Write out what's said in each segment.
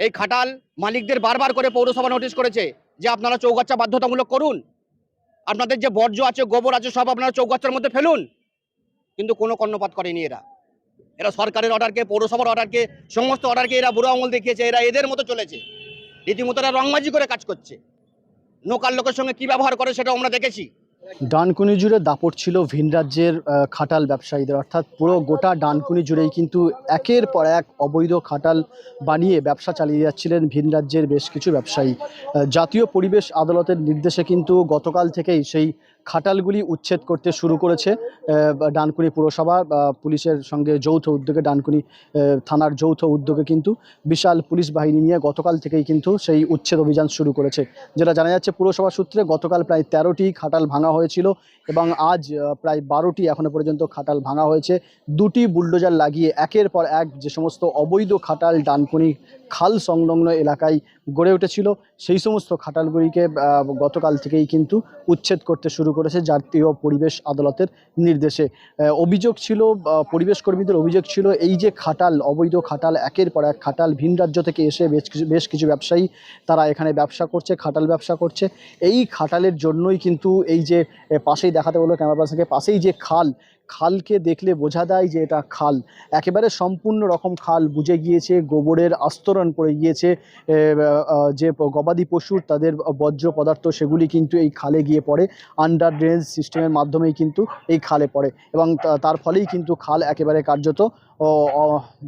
এই খাটাল মালিকদের বারবার করে পৌরসভা নোটিশ করেছে যে আপনারা চৌগাচ্ছা বাধ্যতামূলক করুন। আপনাদের যে বর্জ্য আছে, গোবর আছে, সব আপনারা চৌগাচ্ছার মধ্যে ফেলুন। কিন্তু কোনো কর্ণপাত করেনি এরা। এরা সরকারের অর্ডারকে পৌরসভার অর্ডারকে সমস্ত অর্ডারকে এরা বুড়ো আঙুল দেখিয়েছে, এরা এদের মতো চলেছে। রীতিমতো এরা রংবাজি করে কাজ করছে। নোকাল লোকের সঙ্গে কি ব্যবহার করে সেটাও আমরা দেখেছি। ডানকুনি জুড়ে দাপট ছিল ভিন রাজ্যের খাটাল ব্যবসায়ীদের। অর্থাৎ পুরো গোটা ডানকুনি জুড়েই কিন্তু একের পর এক অবৈধ খাটাল বানিয়ে ব্যবসা চালিয়ে যাচ্ছিলেন ভিন রাজ্যের বেশ কিছু ব্যবসায়ী। জাতীয় পরিবেশ আদালতের নির্দেশে কিন্তু গতকাল থেকেই সেই খাটালগুলি উচ্ছেদ করতে শুরু করেছে ডানকুনি পুরসভা পুলিশের সঙ্গে যৌথ উদ্যোগে ডানকুনি থানার যৌথ উদ্যোগে কিন্তু বিশাল পুলিশ বাহিনী নিয়ে গতকাল থেকেই কিন্তু সেই উচ্ছেদ অভিযান শুরু করেছে। যেটা জানা যাচ্ছে, পুরসভা সূত্রে গতকাল প্রায় তেরোটি খাটাল ভাঙা হয়েছিল এবং আজ প্রায় বারোটি এখনও পর্যন্ত খাটাল ভাঙা হয়েছে। দুটি বুলডোজার লাগিয়ে একের পর এক যে সমস্ত অবৈধ খাটাল ডানকুনি খাল সংলগ্ন এলাকায় গড়ে উঠেছিল, সেই সমস্ত খাটালগুলিকে গতকাল থেকেই কিন্তু উচ্ছেদ করতে শুরু করেছে জাতীয় পরিবেশ আদালতের নির্দেশে। অভিযোগ ছিল পরিবেশ কর্মীদের অভিযোগ ছিল, এই যে খাটাল, অবৈধ খাটাল, একের পর এক খাটাল, ভিন রাজ্য থেকে এসে বেশ কিছু বেশ কিছু ব্যবসায়ী তারা এখানে ব্যবসা করছে, খাটাল ব্যবসা করছে। এই খাটালের জন্যই কিন্তু এই যে পাশেই দেখাতে বলল ক্যামেরা পার্সনকে, পাশেই যে খাল খালকে দেখলে বোঝা দেয় যে এটা খাল। একেবারে সম্পূর্ণ রকম খাল বুঝে গিয়েছে, গোবরের আস্তরণ পড়ে গিয়েছে যে গবাদি পশুর তাদের বর্জ্য পদার্থ সেগুলি কিন্তু এই খালে গিয়ে পড়ে আন্ডার ড্রেনেজ সিস্টেমের মাধ্যমেই কিন্তু এই খালে পড়ে এবং তার ফলেই কিন্তু খাল একেবারে কার্যত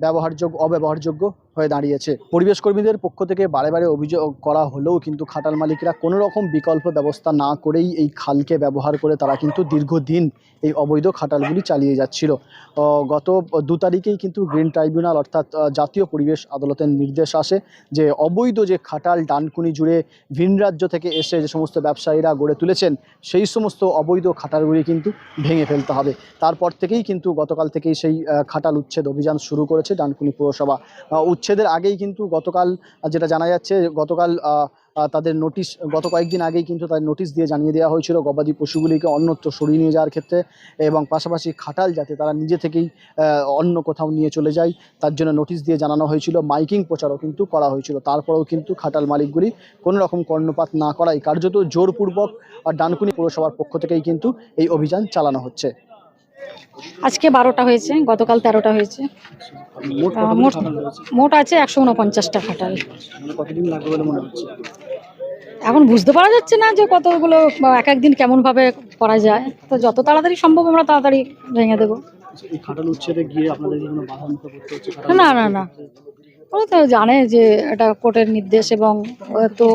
ব্যবহারযোগ্য, অব্যবহারযোগ্য হয়ে দাঁড়িয়েছে। পরিবেশ কর্মীদের পক্ষ থেকে বারে বারে অভিযোগ করা হলেও কিন্তু খাটাল মালিকরা কোনো রকম বিকল্প ব্যবস্থা না করেই এই খালকে ব্যবহার করে তারা কিন্তু দীর্ঘদিন এই অবৈধ খাটালগুলি চালিয়ে যাচ্ছিল। গত দু তারিখেই কিন্তু গ্রিন ট্রাইব্যুনাল অর্থাৎ জাতীয় পরিবেশ আদালতের নির্দেশ আসে যে অবৈধ যে খাটাল ডানকুনি জুড়ে ভিন রাজ্য থেকে এসে যে সমস্ত ব্যবসায়ীরা গড়ে তুলেছেন, সেই সমস্ত অবৈধ খাটালগুলি কিন্তু ভেঙে ফেলতে হবে। তারপর থেকেই কিন্তু গতকাল থেকেই সেই খাটাল খাটাল উচ্ছেদ অভিযান শুরু করেছে ডানকুনি পুরসভা। উচ্ছেদের আগেই কিন্তু গতকাল যেটা জানা যাচ্ছে, গতকাল তাদের নোটিশ, গত কয়েকদিন আগেই কিন্তু তাদের নোটিশ দিয়ে জানিয়ে দেওয়া হয়েছিল গবাদি পশুগুলিকে অন্যত্র সরিয়ে নিয়ে যাওয়ার ক্ষেত্রে এবং পাশাপাশি খাটাল যাতে তারা নিজে থেকেই অন্য কোথাও নিয়ে চলে যায়। তার জন্য নোটিশ দিয়ে জানানো হয়েছিল, মাইকিং প্রচারও কিন্তু করা হয়েছিল। তারপরেও কিন্তু খাটাল মালিকগুলি কোনো রকম কর্ণপাত না করায় কার্যত জোরপূর্বক ডানকুনি পৌরসভার পক্ষ থেকেই কিন্তু এই অভিযান চালানো হচ্ছে। আজকে বারোটা হয়েছে গতকাল তেরোটা হয়েছে। মোট আছে একশো উনপঞ্চাশটা খাটাল মানে এখন বুঝতে পারা যাচ্ছে না যে কতগুলো এক একদিন কেমনভাবে করা যায়। তো যত তাড়াতাড়ি সম্ভব আমরা তাড়াতাড়ি ভেঙে দেবো। আচ্ছা, না, না, না। ওরা তো জানে যে এটা কোর্টের নির্দেশ এবং তো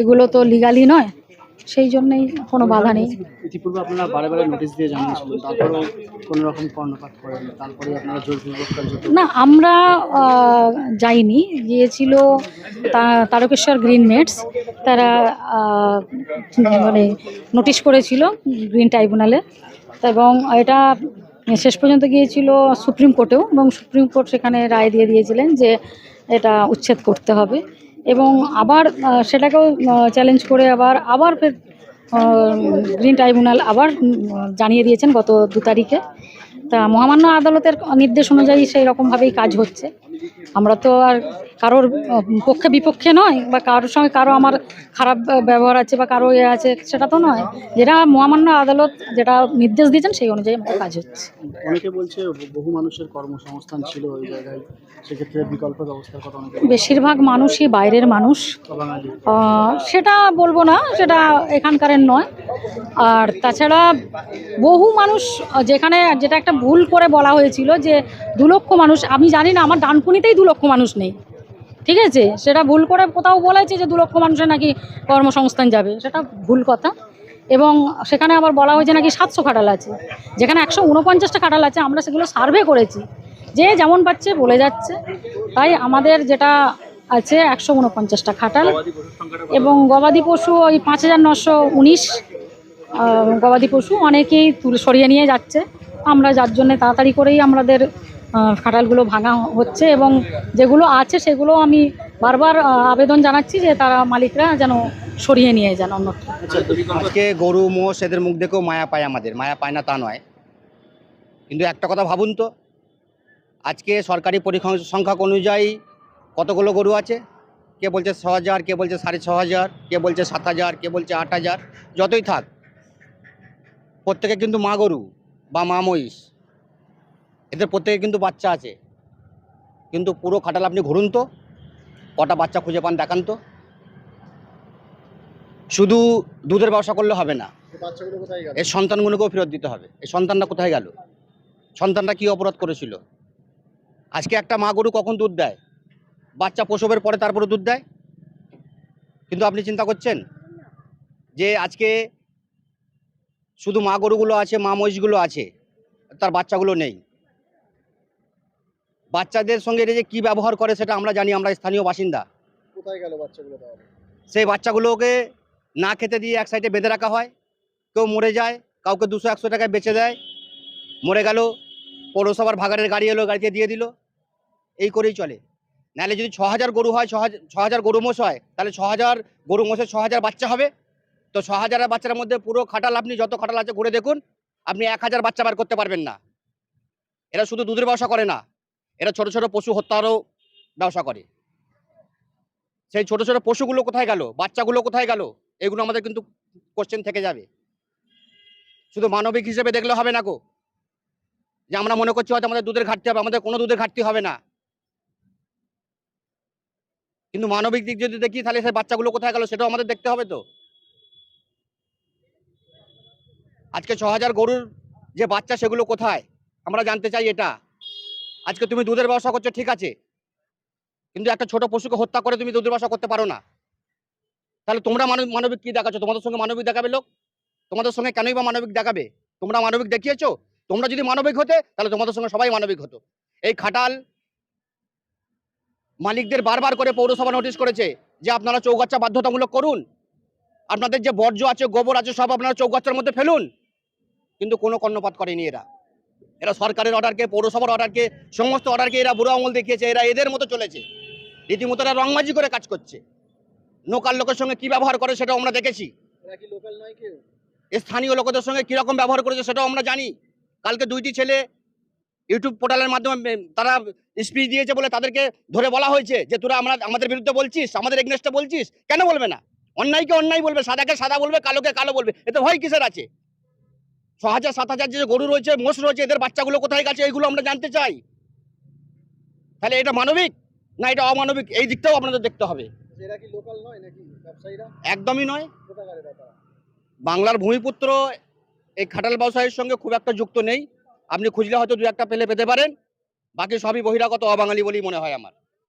এগুলো তো লিগালি নয়। সেই জন্যই কোনো বাধা নেই। ইতিপূর্বে আপনারা বারে বারে নোটিশ দিয়ে জানিয়েছিলেন তারপরেও কোনো রকম কর্ণপাত করেন তারপরে আপনারা জোরপূর্বক না আমরা যাইনি গিয়েছিল তারকেশ্বর গ্রিন মেটস তারা মানে নোটিশ করেছিল গ্রিন ট্রাইব্যুনালে এবং এটা শেষ পর্যন্ত গিয়েছিল সুপ্রিম কোর্টেও এবং সুপ্রিম কোর্ট সেখানে রায় দিয়ে দিয়েছিলেন যে এটা উচ্ছেদ করতে হবে। এবং আবার সেটাকেও চ্যালেঞ্জ করে আবার আবার ফের গ্রিন ট্রাইব্যুনাল আবার জানিয়ে দিয়েছেন গত দু তারিখে। তা মহামান্য আদালতের নির্দেশ অনুযায়ী সেই রকমভাবেই কাজ হচ্ছে। আমরা তো আর কারোর পক্ষে বিপক্ষে নয় বা কারোর সঙ্গে কারও আমার খারাপ ব্যবহার আছে বা কারও ইয়ে আছে সেটা তো নয়। যেটা মহামান্য আদালত যেটা নির্দেশ দিয়েছেন সেই অনুযায়ী আমাদের কাজ হচ্ছে। অনেকে বলছে বহু মানুষের কর্মসংস্থান ছিল ওই জায়গায় সেক্ষেত্রে বিকল্প ব্যবস্থার কথা বেশিরভাগ মানুষই বাইরের মানুষ। সেটা বলব না সেটা এখানকারের নয়। আর তাছাড়া বহু মানুষ যেখানে যেটা একটা ভুল করে বলা হয়েছিল যে দু লক্ষ মানুষ আমি জানি না আমার ডানকুনিতেই দু লক্ষ মানুষ নেই। ঠিক আছে? সেটা ভুল করে কোথাও বলেছে যে দু লক্ষ মানুষের নাকি কর্মসংস্থান যাবে। সেটা ভুল কথা। এবং সেখানে আবার বলা হয়েছে নাকি সাতশো খাটাল আছে। যেখানে একশো উনপঞ্চাশটা খাটাল আছে, আমরা সেগুলো সার্ভে করেছি। যে যেমন পাচ্ছে বলে যাচ্ছে। তাই আমাদের যেটা আছে একশো উনপঞ্চাশটা খাটাল। এবং গবাদি পশু ওই পাঁচ হাজার নশো উনিশ গবাদি পশু অনেকেই সরিয়ে নিয়ে যাচ্ছে। আমরা যার জন্য তাড়াতাড়ি করেই আমাদের খাটালগুলো ভাঙা হচ্ছে এবং যেগুলো আছে সেগুলো আমি বারবার আবেদন জানাচ্ছি যে তারা মালিকরা যেন সরিয়ে নিয়ে যান অন্যত্র। আজকে গরু, মোষ, এদের মুখ দেখেও মায়া পায় আমাদের। মায়া পায় না তা নয়। কিন্তু একটা কথা ভাবুন তো, আজকে সরকারি পরিসংখ্যাক অনুযায়ী কতগুলো গরু আছে? কে বলছে ছ হাজার, কে বলছে সাড়ে ছ হাজার, কে বলছে সাত হাজার, কে বলছে আট হাজার, যতই থাক, প্রত্যেকে কিন্তু মা গরু বা মা মহিষ। এদের প্রত্যেকে কিন্তু বাচ্চা আছে। কিন্তু পুরো খাটাল আপনি ঘুরুন তো কটা বাচ্চা খুঁজে পান দেখান তো। শুধু দুধের ব্যবসা করলে হবে না এর সন্তানগুলোকেও ফেরত দিতে হবে। এই সন্তানটা কোথায় গেল? সন্তানটা কি অপরাধ করেছিল? আজকে একটা মা গরু কখন দুধ দেয়? বাচ্চা প্রসবের পরে তারপরে দুধ দেয়? কিন্তু আপনি চিন্তা করছেন যে আজকে শুধু মা গরুগুলো আছে মা মহিষগুলো আছে তার বাচ্চাগুলো নেই। বাচ্চাদের সঙ্গে যে কী ব্যবহার করে সেটা আমরা জানি আমরা স্থানীয় বাসিন্দা। কোথায় গেল বাচ্চাগুলো সেই বাচ্চাগুলোকে না খেতে দিয়ে এক সাইডে বেঁধে রাখা হয় কেউ মরে যায় কাউকে দুশো একশো টাকায় বেচে দেয় মরে গেল পৌরসভার ভাগাড়ের গাড়ি এলো গাড়িতে দিয়ে দিল এই করেই চলে। নাহলে যদি ছ হাজার গরু হয় ছ হাজার ছ হাজার গরু মোষ হয় তাহলে ছ হাজার গরু মোষের ছ হাজার বাচ্চা হবে। তো ছ হাজার বাচ্চার মধ্যে পুরো খাটাল আপনি যত খাটাল আছে ঘুরে দেখুন আপনি এক হাজার বাচ্চা বার করতে পারবেন না। এরা শুধু দুধের ব্যবসা করে না। এরা ছোট ছোট পশু হত্যারও ব্যবসা করে। সেই ছোট ছোট পশুগুলো কোথায় গেল? বাচ্চাগুলো কোথায় গেল? এগুলো আমাদের কিন্তু কোশ্চেন থেকে যাবে। শুধু মানবিক হিসেবে দেখলে হবে না গো। যে আমরা মনে করছি হয়তো আমাদের দুধের ঘাটতি হবে, আমাদের কোনো দুধের ঘাটতি হবে না। কিন্তু মানবিক দিক যদি দেখি, তাহলে সেই বাচ্চাগুলো কোথায় গেল সেটাও আমাদের দেখতে হবে তো। আজকে ছ হাজার গরুর যে বাচ্চা, সেগুলো কোথায়? আমরা জানতে চাই এটা। আজকে তুমি দুধের ব্যবসা করছ, ঠিক আছে। কিন্তু একটা ছোট পশুকে হত্যা করে তুমি দুধের ব্যবসা করতে পারো না। তাহলে তোমরা মানব, মানবিক কি দেখাচ্ছ? তোমাদের সঙ্গে মানবিক দেখাবে লোক? তোমাদের সঙ্গে কেনই বা মানবিক দেখাবে? তোমরা মানবিক দেখিয়েছো? তোমরা যদি মানবিক হতে, তাহলে তোমাদের সঙ্গে সবাই মানবিক হতো। এই খাটাল মালিকদের বারবার করে পৌরসভা নোটিশ করেছে যে আপনারা চৌগাচ্চা বাধ্যতামূলক করুন। আপনাদের যে বর্জ্য আছে, গোবর আছে, সব আপনারা চৌগাচ্ছার মধ্যে ফেলুন। কিন্তু কোনো কর্ণপাত করেনি এরা। এরা সরকারের অর্ডারকে পৌরসভার অর্ডারকে সমস্ত অর্ডারকে এরা বুড়ো আঙুল দেখিয়েছে এরা এদের মতো চলেছে। রীতিমতো এরা রংবাজি করে কাজ করছে। লোকাল লোকের সঙ্গে কি ব্যবহার করে সেটাও আমরা দেখেছি। স্থানীয় লোকেদের সঙ্গে কীরকম ব্যবহার করেছে সেটাও আমরা জানি। কালকে দুইটি ছেলে ইউটিউব পোর্টালের মাধ্যমে তারা স্পিচ দিয়েছে বলে তাদেরকে ধরে বলা হয়েছে যে তোরা আমরা আমাদের বিরুদ্ধে বলছিস আমাদের এগনেস্টে বলছিস কেন বলবে না? অন্যায়কে অন্যায় বলবে সাদাকে সাদা বলবে কালোকে কালো বলবে। এতে ভয় কিসের আছে? ছ হাজার সাত হাজার যে গরু রয়েছে মোষ রয়েছে এদের বাচ্চাগুলো কোথায় গেছে এইগুলো আমরা জানতে চাই। তাহলে এটা মানবিক না এটা অমানবিক? এই দিকটাও আপনাদের দেখতে হবে। এরা কি লোকাল নয় নাকি ব্যবসায়ীরা? একদমই নয়। বাংলার ভূমিপুত্র এই খাটাল ব্যবসায়ীর সঙ্গে খুব একটা যুক্ত নেই। আপনি খুঁজলে হয়তো দু একটা পেলে পেতে পারেন। বাকি সবই বহিরাগত অবাঙালি বলেই মনে হয় আমার।